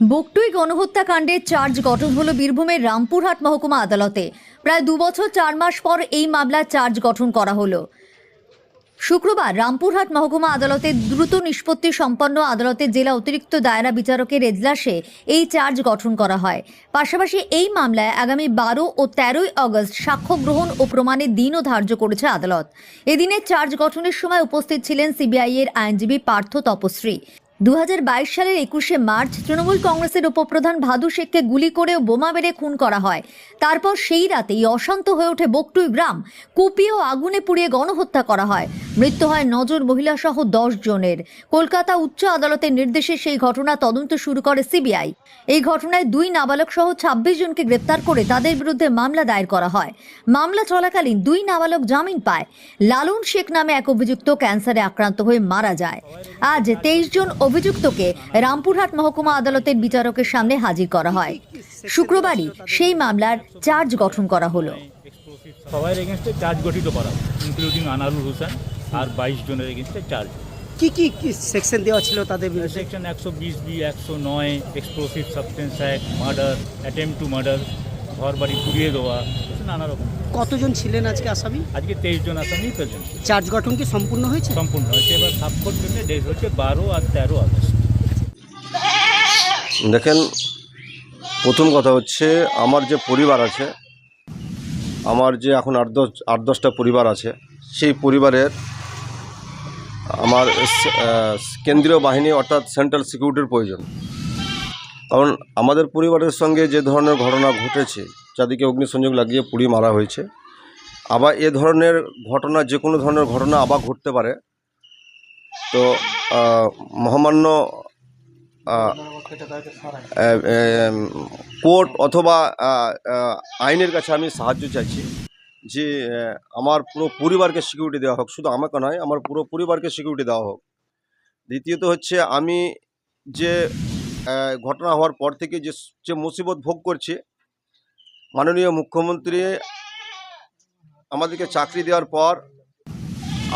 Boktui গণহত্যাকাণ্ডের charge গঠন হলো বীরভূমের রামপুরহাট মহকুমা আদালতে। প্রায় দুবছর চার মাস পর এই মামলার চার্জ গঠন করা হলো। শুক্রবার রামপুরহাট মহকুমা আদালতে দ্রুত নিষ্পত্তি সম্পন্ন আদালতের জেলা অতিরিক্ত দায়রা বিচারকের এজলাসে এই চার্জ গঠন করা হয়। পাশাপাশি এই মামলায় আগামী বারো ও তেরোই আগস্ট সাক্ষ্য গ্রহণ ও প্রমাণের দিনও ধার্য করেছে আদালত। এদিনের চার্জ গঠনের সময় উপস্থিত ছিলেন সিবিআই এর আইনজীবী পার্থ তপশ্রী। দু হাজার বাইশ সালের একুশে মার্চ তৃণমূল কংগ্রেসের উপপ্রধান ভাদু শেখকে গুলি করে বোমা মেরে খুন করা হয়। তারপর সেই রাতেই অশান্ত হয়ে ওঠে বকটুই গ্রাম। কুপিয়ে ও আগুনে পুড়িয়ে গণহত্যা করা হয়। মৃত্যু হয় নজর মহিলা সহ দশ জনের। কলকাতা উচ্চ আদালতের নির্দেশে সেই ঘটনা তদন্ত শুরু করে সিবিআই। এই ঘটনায় দুই নাবালক সহ ছাব্বিশ জনকে গ্রেপ্তার করে তাদের বিরুদ্ধে মামলা দায়ের করা হয়। মামলা চলাকালীন দুই নাবালক জামিন পায়। লালন শেখ নামে এক অভিযুক্ত ক্যান্সারে আক্রান্ত হয়ে মারা যায়। আজ তেইশ জন অভিযুক্তকে রামপুরহাট মহকুমা আদালতের বিচারকের সামনে হাজির করা হয়। শুক্রবারই সেই মামলার চার্জ গঠন করা হলো। সবাই এগেনস্টে চার্জ গঠিত করা। ইনক্লুডিং আনারুল হোসেন। আর বাইশ জনের এগেনস্টে চার্জ কি কি কি সেকশন দেওয়া ছিল তাদের বিরুদ্ধে? সেকশন একশো বিশ বি একশো নয় explosive substance act murder attempt to murder ঘর বাড়ি পুড়িয়ে দেওয়া নানা রকম। কতজন ছিলেন আজকে আসামি? আজকে তেইশ জন আসামি প্রেজেন্ট চার্জ গঠন কি সম্পূর্ণ হয়েছে? সম্পূর্ণ হয়েছে। এবার সাক্ষর জন্য ডেট হচ্ছে বারো আর তেরো আগস্ট। দেখেন প্রথম কথা হচ্ছে আমার যে পরিবার আছে আমার যে এখন আট দশ আট দশটা পরিবার আছে সেই পরিবারের আমার কেন্দ্রীয় বাহিনী অর্থাৎ সেন্ট্রাল সিকিউরিটির প্রয়োজন। কারণ আমাদের পরিবারের সঙ্গে যে ধরনের ঘটনা ঘটেছে যাদেরকে অগ্নিসংযোগ লাগিয়ে পুড়িয়ে মারা হয়েছে, আবার এ ধরনের ঘটনা, যে কোনো ধরনের ঘটনা আবার ঘটতে পারে, তো মহামান্য কোর্ট অথবা আইনের কাছে আমি সাহায্য চাইছি। যে আমার পুরো পরিবারকে সিকিউরিটি দেওয়া হোক, শুধু আমাকে নয়, আমার পুরো পরিবারকে সিকিউরিটি দেওয়া হোক। দ্বিতীয়ত হচ্ছে, আমি যে ঘটনা হওয়ার পর থেকে যে যে মুসিবত ভোগ করছি, মাননীয় মুখ্যমন্ত্রী, আমাদেরকে চাকরি দেওয়ার পর,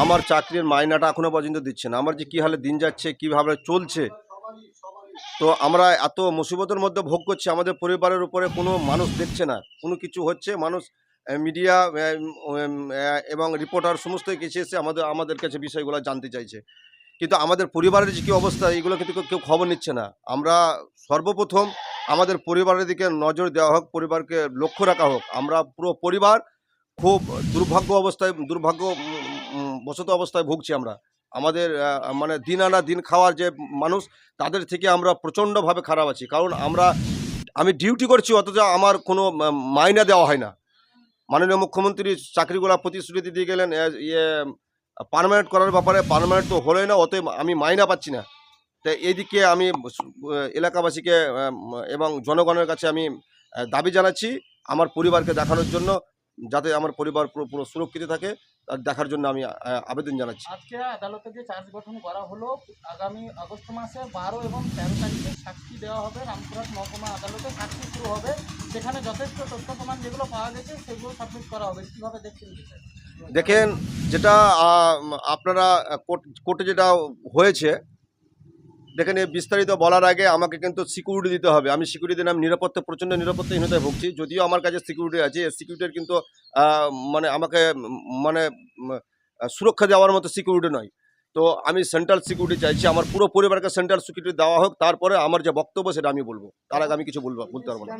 আমার চাকরির মাইনাটা এখনও পর্যন্ত দিচ্ছে না। আমার যে কী হালে দিন যাচ্ছে, কীভাবে চলছে, তো আমরা এত মুসিবতের মধ্যে ভোগ করছি, আমাদের পরিবারের উপরে কোনো মানুষ দেখছে না। কোনো কিছু হচ্ছে, মানুষ মিডিয়া এবং রিপোর্টার সমস্ত কিছু এসে আমাদের আমাদের কাছে বিষয়গুলো জানতে চাইছে। কিন্তু আমাদের পরিবারের যে কী অবস্থা এগুলো কিন্তু কেউ- খবর নিচ্ছে না। আমরা সর্বপ্রথম আমাদের পরিবারের দিকে নজর দেওয়া হোক, পরিবারকে লক্ষ্য রাখা হোক। আমরা পুরো পরিবার খুব দুর্ভাগ্য অবস্থায়, দুর্ভাগ্য বশত অবস্থায় ভুগছি আমরা। আমাদের মানে দিন আনা দিন খাওয়ার যে মানুষ, তাদের থেকে আমরা প্রচণ্ডভাবে খারাপ আছি। কারণ আমরা, আমি ডিউটি করছি, অথচ আমার কোনো মাইনা দেওয়া হয় না। মাননীয় মুখ্যমন্ত্রী চাকরিগুলা প্রতিশ্রুতি দিয়ে গেলেন ইয়ে পারমানেন্ট করার ব্যাপারে পারমানেন্ট তো হলোই না, অতএব আমি মাইনা পাচ্ছি না। তো এইদিকে আমি এলাকাবাসীকে এবং জনগণের কাছে আমি দাবি জানাচ্ছি, আমার পরিবারকে দেখানোর জন্য, যাতে আমার পরিবার পুরো সুরক্ষিত থাকে। দেখার জন্য আমি আবেদন জানাচ্ছি। আজকে আদালতে যে চার্জ গঠন করা হলো আগামী আগস্ট মাসে বারো এবং তেরো তারিখে সাক্ষী দেওয়া হবে রামপুরহাট মহকুমা আদালতে সাক্ষী শুরু হবে। সেখানে যথেষ্ট তথ্য প্রমাণ যেগুলো পাওয়া গেছে সেগুলো সাবমিট করা হবে। কীভাবে দেখছেন দেখেন যেটা আপনারা কোর্ট কোর্টে যেটা হয়েছে দেখেন এই বিস্তারিত বলার আগে আমাকে কিন্তু সিকিউরিটি দিতে হবে। আমি সিকিউরিটি দিলাম নিরাপত্তা, প্রচণ্ড নিরাপত্তাহীনতায় ভুগছি। যদিও আমার কাছে সিকিউরিটি আছে সিকিউরিটির কিন্তু মানে আমাকে মানে সুরক্ষা দেওয়ার মতো সিকিউরিটি নয়। তো আমি সেন্ট্রাল সিকিউরিটি চাইছি। আমার পুরো পরিবারকে সেন্ট্রাল সিকিউরিটি দেওয়া হোক, তারপরে আমার যে বক্তব্য সেটা আমি বলব। তার আগে আমি কিছু বলব, বলতে পারব না।